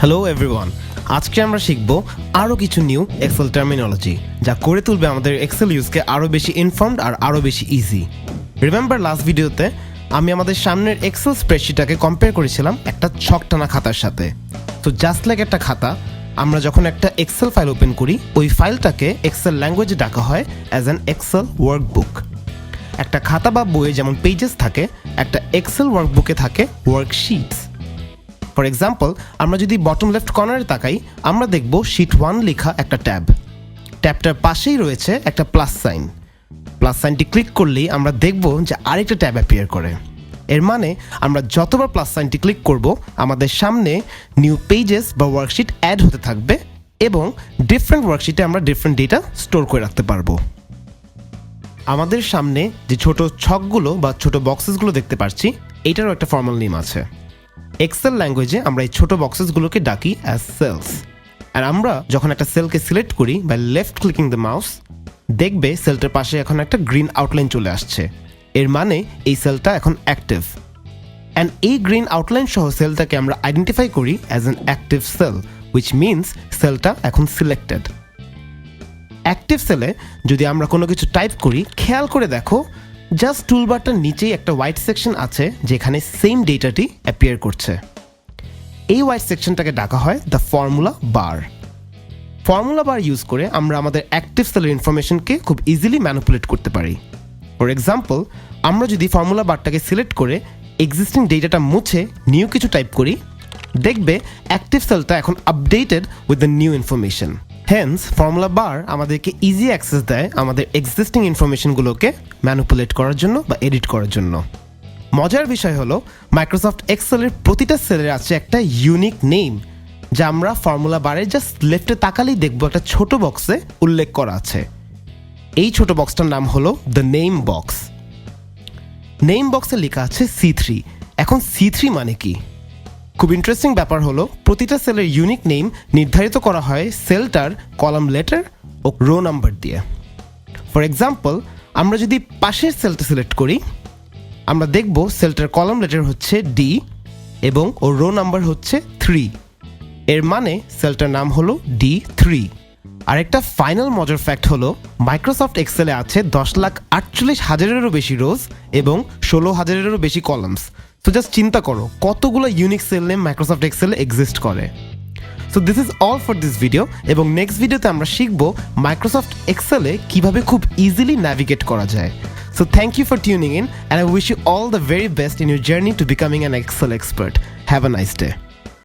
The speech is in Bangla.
হ্যালো এভরিওয়ান আজকে আমরা শিখব আরও কিছু নিউ এক্সেল টার্মিনোলজি যা করে তুলবে আমাদের এক্সেল ইউজকে আরও বেশি ইনফর্মড আর আরও বেশি ইজি রিমেম্বার লাস্ট ভিডিওতে আমি আমাদের সামনের এক্সেল স্প্রেডশিটটাকে কম্পেয়ার করেছিলাম একটা ছকটানা খাতার সাথে। তো জাস্ট লাইক একটা খাতা, আমরা যখন একটা এক্সেল ফাইল ওপেন করি, ওই ফাইলটাকে এক্সেল ল্যাঙ্গুয়েজে ডাকা হয় অ্যাজ অ্যান এক্সেল ওয়ার্কবুক একটা খাতা বা বইয়ে যেমন পেজেস থাকে, একটা এক্সেল ওয়ার্কবুকে থাকে ওয়ার্কশিটস ফর এক্সাম্পল আমরা যদি বটম লেফট কর্নারে তাকাই, আমরা দেখব শিট ওয়ান লেখা একটা ট্যাব। ট্যাবটার পাশেই রয়েছে একটা প্লাস সাইন প্লাস সাইনটি ক্লিক করলেই আমরা দেখব যে আরেকটা ট্যাব অ্যাপিয়ার করে। এর মানে আমরা যতবার প্লাস সাইনটি ক্লিক করব, আমাদের সামনে নিউ পেজেস বা ওয়ার্কশিট অ্যাড হতে থাকবে এবং ডিফারেন্ট ওয়ার্কশিটে আমরা ডিফারেন্ট ডেটা স্টোর করে রাখতে পারব। আমাদের সামনে যে ছোট ছকগুলো বা ছোট বক্সেসগুলো দেখতে পাচ্ছি এটারও একটা ফর্মাল নেম আছে। এক্সেল ল্যাঙ্গুয়েজে আমরা এই ছোট বক্সেসগুলোকে ডাকি অ্যাজ সেলস আর আমরা যখন একটা সেলকে সিলেক্ট করি বা লেফট ক্লিকিং দ্য মাউস দেখবে সেলটার পাশে এখন একটা গ্রিন আউটলাইন চলে আসছে। এর মানে এই সেলটা এখন অ্যাক্টিভ অ্যান্ড এই গ্রিন আউটলাইন সহ সেলটাকে আমরা আইডেন্টিফাই করি as an active cell which means সেলটা এখন সিলেক্টেড অ্যাক্টিভ সেলে যদি আমরা কোনো কিছু টাইপ করি, খেয়াল করে দেখো জাস্ট টুলবারটার নিচেই একটা হোয়াইট সেকশন আছে, যেখানে সেম ডেটাটি অ্যাপিয়ার করছে। এই হোয়াইট সেকশনটাকে ডাকা হয় the formula bar formula bar use করে আমরা আমাদের অ্যাক্টিভ সেলের ইনফরমেশনকে খুব ইজিলি ম্যানুপুলেট করতে পারি। ফর এক্সাম্পল আমরা যদি ফর্মুলা বারটাকে সিলেক্ট করে এক্সিস্টিং ডেটাটা মুছে নিউ কিছু টাইপ করি, দেখবে অ্যাক্টিভ সেলটা এখন updated with the new information hence formula bar আমাদেরকে ইজি অ্যাক্সেস দেয় আমাদের এক্সিস্টিং ইনফরমেশনগুলোকে ম্যানুপুলেট করার জন্য বা এডিট করার জন্য। মজার বিষয় হলো মাইক্রোসফট এক্সেলের প্রতিটা সেলের আছে একটা ইউনিক নেম যা আমরা ফর্মুলা বারের জাস্ট লেফটে তাকালেই দেখব একটা ছোট বক্সে উল্লেখ করা আছে। এই ছোট বক্সটার নাম হলো দ্য নেম বক্স নেম বক্সে লেখা আছে সি থ্রি এখন সি থ্রি মানে কি? খুব ইন্টারেস্টিং ব্যাপার হলো, প্রতিটা সেলের ইউনিক নেম নির্ধারিত করা হয় সেলটার কলাম লেটার ও রো নাম্বার দিয়ে। ফর এক্সাম্পল আমরা যদি পাশের সেলটা সিলেক্ট করি, আমরা দেখব সেলটার কলাম লেটার হচ্ছে ডি এবং ওর রো নাম্বার হচ্ছে থ্রি এর মানে সেলটার নাম হলো ডি থ্রি আরেকটা ফাইনাল মজার ফ্যাক্ট হলো মাইক্রোসফট এক্সেলে আছে দশ লাখ আটচল্লিশ হাজারেরও বেশি রোজ এবং ষোলো হাজারেরও বেশি কলামস তো জাস্ট চিন্তা করো, কতগুলো ইউনিক সেল নেম মাইক্রোসফট এক্সেলে এক্সিস্ট করে? So this is all for this video এবং নেক্সট ভিডিওতে আমরা শিখব মাইক্রোসফট এক্সেলে কীভাবে খুব ইজিলি ন্যাভিগেট করা যায়। So thank you for tuning in and I wish you all the very best in your journey to becoming an Excel expert have a nice day